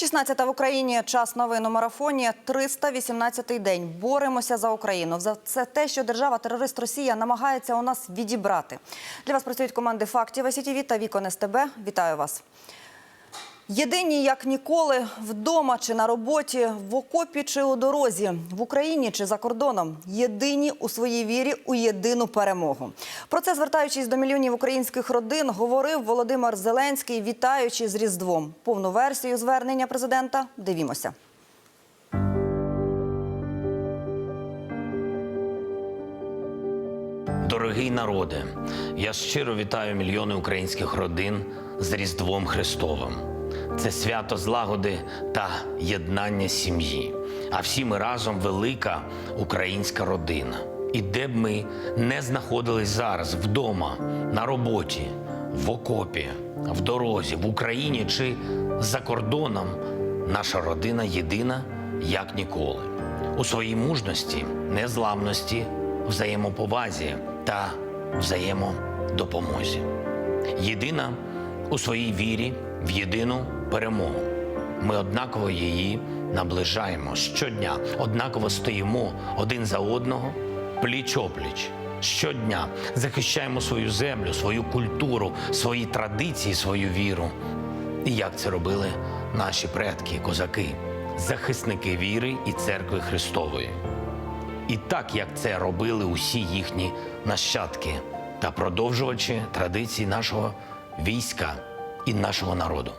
16 в Україні. Час новин у марафоні. 318-й день. Боремося за Україну. За це те, що держава-терорист Росія намагається у нас відібрати. Для вас працюють команди фактів СІТІВІ та Вікон СТБ. Вітаю вас. Єдині як ніколи вдома чи на роботі, в окопі чи у дорозі, в Україні чи за кордоном. Єдині у своїй вірі у єдину перемогу. Про це звертаючись до мільйонів українських родин, говорив Володимир Зеленський, вітаючи з Різдвом. Повну версію звернення президента дивімося. Дорогий народе, я щиро вітаю мільйони українських родин з Різдвом Христовим. Це свято злагоди та єднання сім'ї. А всі ми разом велика українська родина. І де б ми не знаходились зараз вдома, на роботі, в окопі, в дорозі, в Україні чи за кордоном, наша родина єдина як ніколи. У своїй мужності, незламності, взаємоповазі та взаємодопомозі. Єдина у своїй вірі в єдину перемогу. Ми однаково її наближаємо щодня, однаково стоїмо один за одного, пліч-опліч. Щодня захищаємо свою землю, свою культуру, свої традиції, свою віру. І як це робили наші предки, козаки, захисники віри і церкви Христової. І так, як це робили усі їхні нащадки та продовжувачі традицій нашого війська і нашого народу.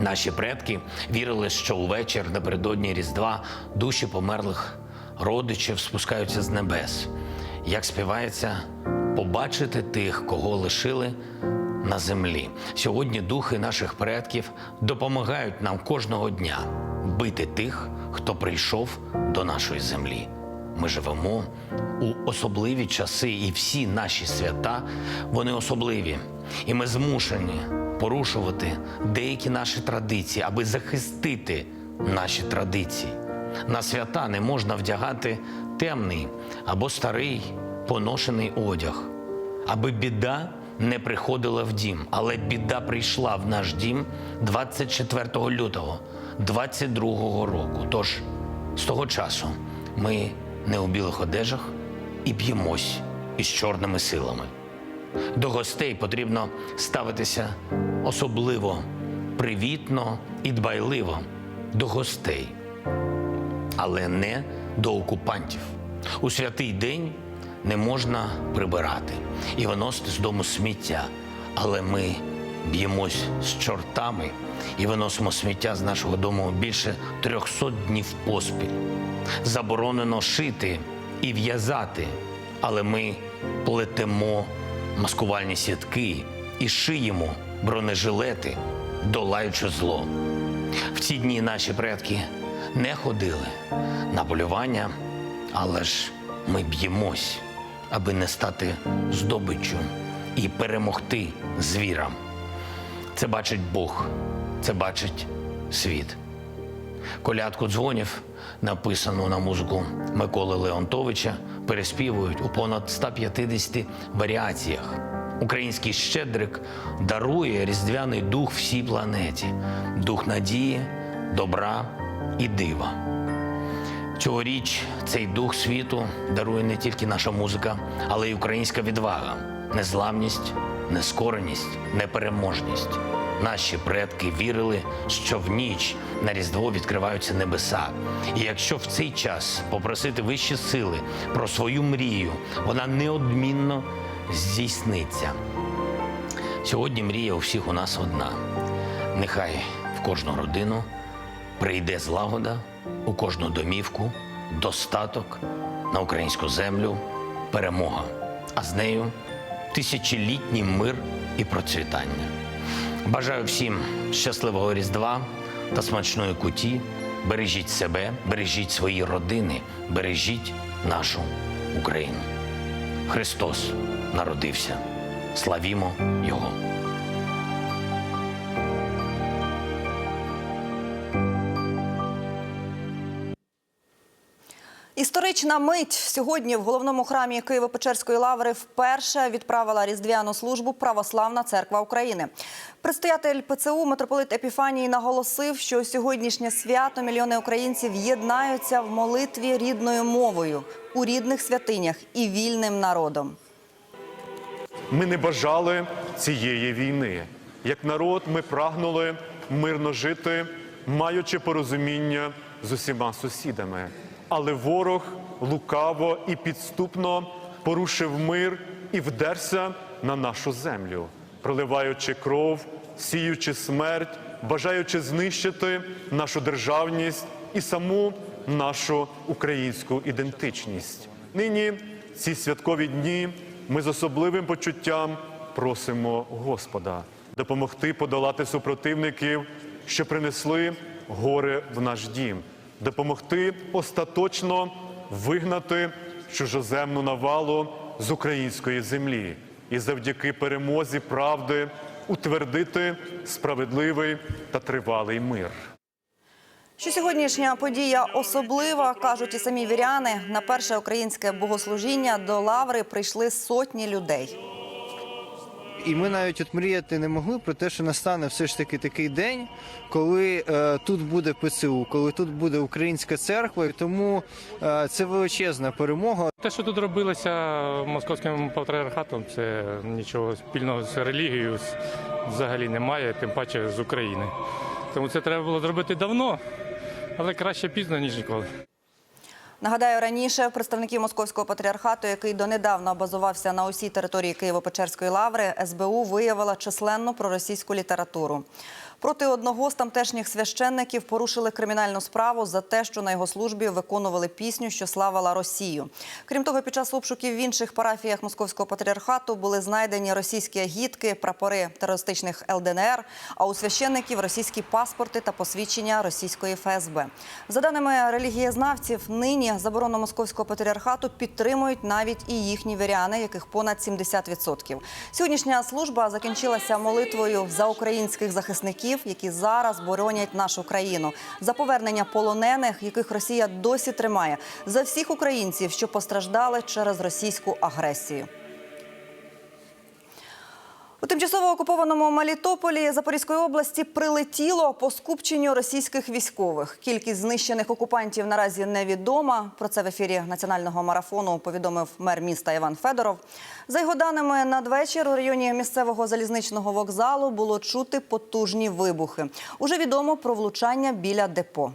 Наші предки вірили, що увечір напередодні Різдва душі померлих родичів спускаються з небес. Як співається, побачити тих, кого лишили на землі. Сьогодні духи наших предків допомагають нам кожного дня бити тих, хто прийшов до нашої землі. Ми живемо у особливі часи, і всі наші свята вони особливі. І ми змушені порушувати деякі наші традиції, аби захистити наші традиції. На свята не можна вдягати темний або старий поношений одяг, аби біда не приходила в дім. Але біда прийшла в наш дім 24 лютого 22 року. Тож з того часу ми не у білих одежах і б'ємось із чорними силами. До гостей потрібно ставитися особливо привітно і дбайливо до гостей, але не до окупантів. У святий день не можна прибирати і виносити з дому сміття, але ми б'ємось з чортами і виносимо сміття з нашого дому більше 300 днів поспіль. Заборонено шити і в'язати, але ми плетемо маскувальні сітки і шиємо бронежилети, долаючи зло. В ці дні наші предки не ходили на полювання, але ж ми б'ємось, аби не стати здобиччю і перемогти звірам. Це бачить Бог, це бачить світ. Колядку дзвонів, написану на музику Миколи Леонтовича, переспівують у понад 150 варіаціях. Український щедрик дарує різдвяний дух всій планеті, дух надії, добра і дива. Цьогоріч цей дух світу дарує не тільки наша музика, але й українська відвага, незламність, нескореність, непереможність. Наші предки вірили, що в ніч на Різдво відкриваються небеса. І якщо в цей час попросити вищі сили про свою мрію, вона неодмінно здійсниться. Сьогодні мрія у всіх у нас одна. Нехай в кожну родину прийде злагода, у кожну домівку, достаток на українську землю, перемога, а з нею тисячолітній мир і процвітання. Бажаю всім щасливого Різдва та смачної куті. Бережіть себе, бережіть свої родини, бережіть нашу Україну. Христос народився. Славімо Його! Історична мить сьогодні в головному храмі Києво-Печерської лаври вперше відправила різдвяну службу Православна церква України. Предстоятель ПЦУ митрополит Епіфаній наголосив, що сьогоднішнє свято мільйони українців єднаються в молитві рідною мовою у рідних святинях і вільним народом. Ми не бажали цієї війни. Як народ, ми прагнули мирно жити, маючи порозуміння з усіма сусідами. Але ворог лукаво і підступно порушив мир і вдерся на нашу землю, проливаючи кров, сіючи смерть, бажаючи знищити нашу державність і саму нашу українську ідентичність. Нині ці святкові дні ми з особливим почуттям просимо Господа допомогти подолати супротивників, що принесли горе в наш дім, допомогти остаточно вигнати чужоземну навалу з української землі і завдяки перемозі правди утвердити справедливий та тривалий мир. Що сьогоднішня подія особлива, кажуть і самі віряни. На перше українське богослужіння до лаври прийшли сотні людей. І ми навіть от мріяти не могли про те, що настане все ж таки такий день, коли е, тут буде ПЦУ, коли тут буде українська церква. І тому е, це величезна перемога. Те, що тут робилося московським патріархатом, це нічого спільного з релігією взагалі немає, тим паче з України. Тому це треба було зробити давно, але краще пізно, ніж ніколи. Нагадаю, раніше представників московського патріархату, який донедавна базувався на усій території Києво-Печерської лаври, СБУ виявила численну проросійську літературу. Проти одного з тамтешніх священників порушили кримінальну справу за те, що на його службі виконували пісню, що славила Росію. Крім того, під час обшуків в інших парафіях московського патріархату були знайдені російські агітки, прапори терористичних ЛДНР, а у священників російські паспорти та посвідчення російської ФСБ. За даними релігієзнавців, нині заборону московського патріархату підтримують навіть і їхні віряни, яких понад 70%. Сьогоднішня служба закінчилася молитвою за українських захисників, які зараз боронять нашу країну, за повернення полонених, яких Росія досі тримає, за всіх українців, що постраждали через російську агресію. У тимчасово окупованому Мелітополі Запорізької області прилетіло по скупченню російських військових. Кількість знищених окупантів наразі невідома. Про це в ефірі національного марафону повідомив мер міста Іван Федоров. За його даними, надвечір у районі місцевого залізничного вокзалу було чути потужні вибухи. Уже відомо про влучання біля депо.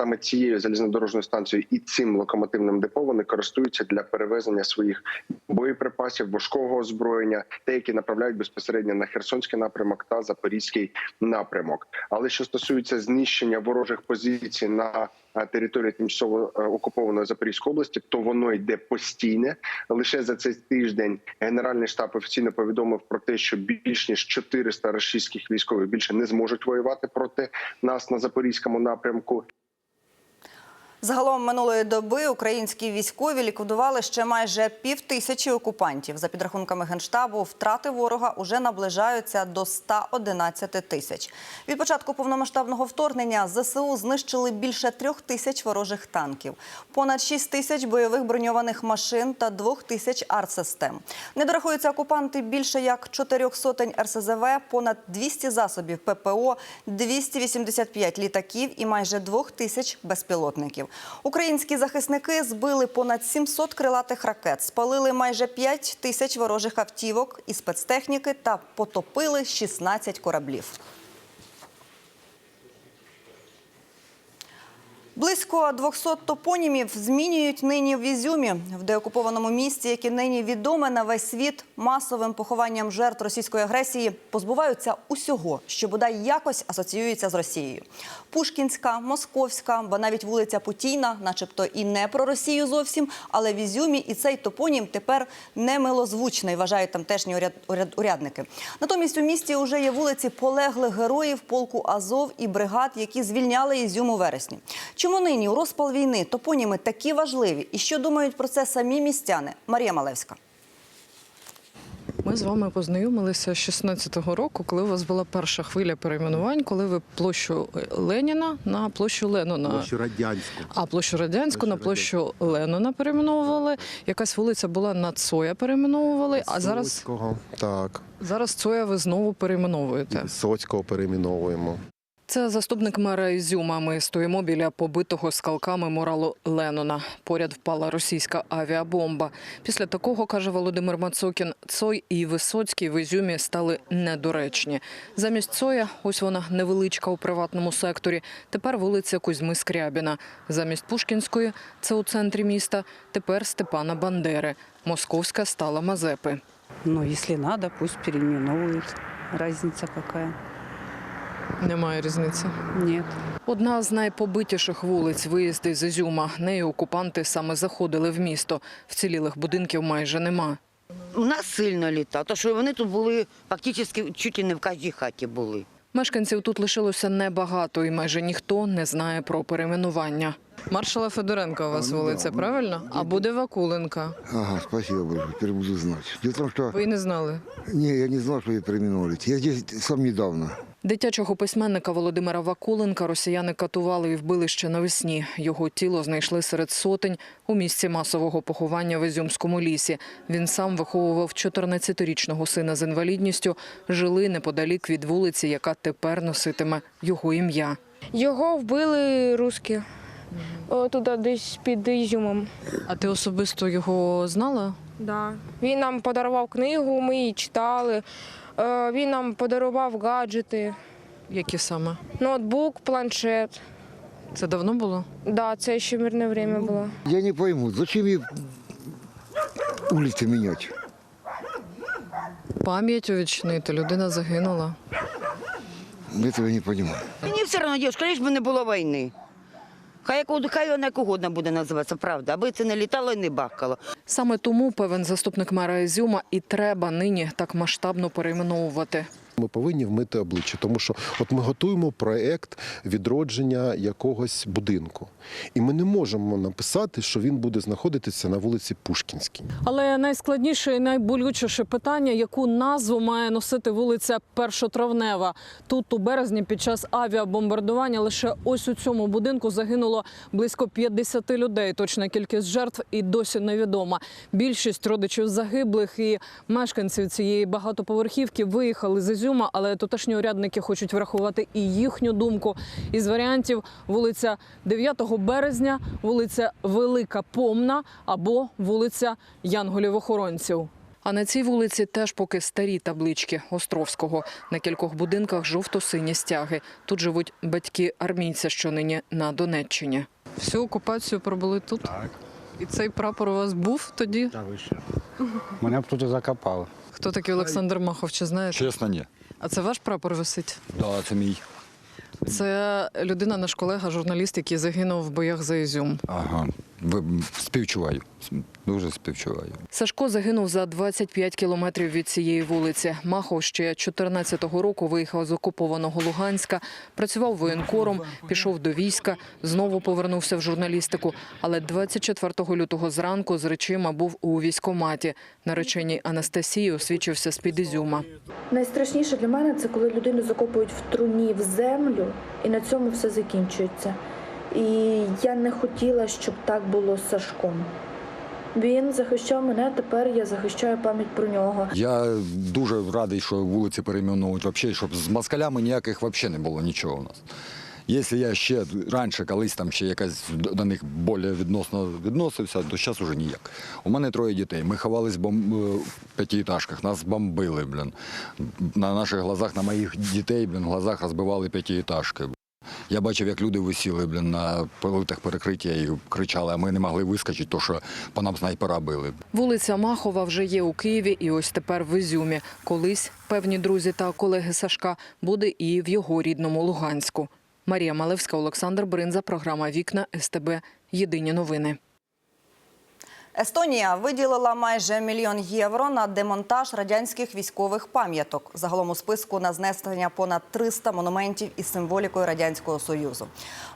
Саме цією залізнодорожною станцією і цим локомотивним депо вони користуються для перевезення своїх боєприпасів, важкого озброєння, те, які направляють безпосередньо на Херсонський напрямок та Запорізький напрямок. Але що стосується знищення ворожих позицій на е, території тимчасово е, окупованої Запорізької області, то воно йде постійне. Лише за цей тиждень Генеральний штаб офіційно повідомив про те, що більш ніж 400 російських військових більше не зможуть воювати проти нас на запорізькому напрямку. Загалом минулої доби українські військові ліквідували ще майже пів тисячі окупантів. За підрахунками генштабу, втрати ворога уже наближаються до 111 тисяч. Від початку повномасштабного вторгнення ЗСУ знищили більше трьох тисяч ворожих танків, понад 6 тисяч бойових броньованих машин та двох тисяч артсистем. Не дорахуються окупанти більше як чотирьох сотень РСЗВ, понад 200 засобів ППО, 285 літаків і майже двох тисяч безпілотників. Українські захисники збили понад 700 крилатих ракет, спалили майже 5 тисяч ворожих автівок і спецтехніки та потопили 16 кораблів. Близько 200 топонімів змінюють нині в Ізюмі, в деокупованому місті, яке нині відоме на весь світ масовим похованням жертв російської агресії, позбуваються усього, що бодай якось асоціюється з Росією. Пушкінська, Московська, ба навіть вулиця Путійна, начебто і не про Росію зовсім, але в Ізюмі і цей топонім тепер не милозвучний, вважають тамтешні уряд, уряд, урядники. Натомість у місті вже є вулиці полеглих героїв полку Азов і бригад, які звільняли Ізюм у вересні. Чому нині у розпал війни топоніми такі важливі? І що думають про це самі містяни? Марія Малевська. Ми з вами познайомилися 16-го року, коли у вас була перша хвиля перейменувань, коли ви площу Леніна на площу Ленона. Площу радянську. А площу радянську на Площу площу Ленона перейменовували. Якась вулиця була на Цоя перейменовували. А зараз, Соцького, так. зараз Цоя ви знову перейменовуєте. Соцького перейменовуємо. Це заступник мера Ізюма. Ми стоїмо біля побитого скалками моралу Ленона. Поряд впала російська авіабомба. Після такого, каже Володимир Мацокін, Цой і Висоцький в Ізюмі стали недоречні. Замість Цоя, ось вона невеличка у приватному секторі. Тепер вулиця Кузьми Скрябіна. Замість Пушкінської, це у центрі міста, тепер Степана Бандери. Московська стала Мазепи. Ну, если надо, пусть переименовывают. Разница какая? Немає різниці. Ні. Одна з найпобитіших вулиць виїзди з Ізюма. Нею окупанти саме заходили в місто. Вцілілих будинків майже нема. У нас сильно літа, тому що вони тут були фактично чуть і не в кожній хаті були. Мешканців тут лишилося небагато, і майже ніхто не знає про перейменування. Маршала Федоренка у вас вулиця, правильно? А буде Вакуленка. Ага, спасибо большое, теперь буду знать. Дело в том, что... Ви не знали. Не, я не знал, что ее переименовали. Я здесь сам недавно. Дитячого письменника Володимира Вакуленка росіяни катували і вбили ще навесні. Його тіло знайшли серед сотень у місці масового поховання в Ізюмському лісі. Він сам виховував 14-річного сина з інвалідністю. Жили неподалік від вулиці, яка тепер носитиме його ім'я. Його вбили русські. О, туди десь під Ізюмом. А ти особисто його знала? Да. Він нам подарував книгу, ми її читали. Е, Він нам подарував гаджети, Які саме? ноутбук, планшет. Це давно було? Да, це ще мирне время було. Я не пойму, зачем ей улицы менять? Пам'ять увічнити. Людина загинула. Этого я не понимаю. Мені все одно, дівчинка, лиш би не було війни. Хай, хай вона як угодно буде називатися, правда, аби це не літало і не бахкало. Саме тому, певен заступник мера Ізюма, і треба нині так масштабно перейменовувати. Ми повинні вмити обличчя, тому що от ми готуємо проект відродження якогось будинку, і ми не можемо написати, що він буде знаходитися на вулиці Пушкінській. Але найскладніше і найболючіше питання, яку назву має носити вулиця Першотравнева. Тут у березні під час авіабомбардування лише ось у цьому будинку загинуло близько 50 людей. Точна кількість жертв і досі невідома. Більшість родичів загиблих і мешканців цієї багатоповерхівки виїхали з Ізюма, але тутешні урядники хочуть врахувати і їхню думку. Із варіантів вулиця 9 березня, вулиця Велика Помна або вулиця Янголів-охоронців. А на цій вулиці теж поки старі таблички Островського. На кількох будинках жовто-сині стяги. Тут живуть батьки армійця, що нині на Донеччині. Всю окупацію пробули тут? Так. І цей прапор у вас був тоді? Та ви що? Мене б тут і закопали. Хто такий Олександр Махов, чи знаєте? Чесно, ні. А це ваш прапор висить? Да, це мій. Це людина, наш колега, журналіст, який загинув в боях за Ізюм. Ага. Ви- Співчуваю. Дуже співчуваю. Сашко загинув за 25 кілометрів від цієї вулиці. Махов ще 14-го року виїхав з окупованого Луганська, працював воєнкором, пішов до війська, знову повернувся в журналістику. Але 24 лютого зранку з речима був у військкоматі. Нареченій Анастасії освічився з-під Ізюма. Найстрашніше для мене це коли людину закопують в труні в землю, і на цьому все закінчується. І я не хотіла, щоб так було з Сашком. Він захищав мене, тепер я захищаю пам'ять про нього. Я дуже радий, що вулиці перейменують взагалі, щоб з москалями ніяких взагалі не було нічого у нас. Якщо я ще раніше колись там ще якась до них більш відносно відносився, то зараз уже ніяк. У мене троє дітей. Ми ховались бом... в п'ятиэтажках, нас бомбили, блін. На наших глазах, на моїх дітей, блін, глазах розбивали п'ятиэтажки. Я бачив, як люди висіли блін, на политах перекриття і кричали, а ми не могли вискочити, тому що по нам снайпера били. Вулиця Махова вже є у Києві і ось тепер в Ізюмі. Колись певні друзі та колеги Сашка буде і в його рідному Луганську. Марія Малевська, Олександр Бринза, програма Вікна СТБ. Єдині новини. Естонія виділила майже мільйон євро на демонтаж радянських військових пам'яток. Загалом у списку на знесення понад 300 монументів із символікою радянського союзу.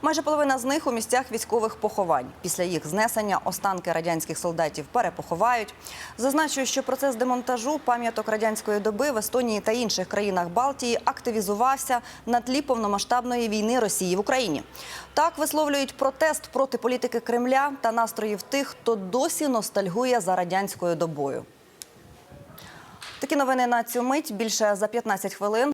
Майже половина з них у місцях військових поховань. Після їх знесення останки радянських солдатів перепоховають. Зазначую, що процес демонтажу пам'яток радянської доби в Естонії та інших країнах Балтії активізувався на тлі повномасштабної війни Росії в Україні. Так висловлюють протест проти політики Кремля та настроїв тих, хто досі ностальгує за радянською добою. Такі новини на цю мить більше за 15 хвилин.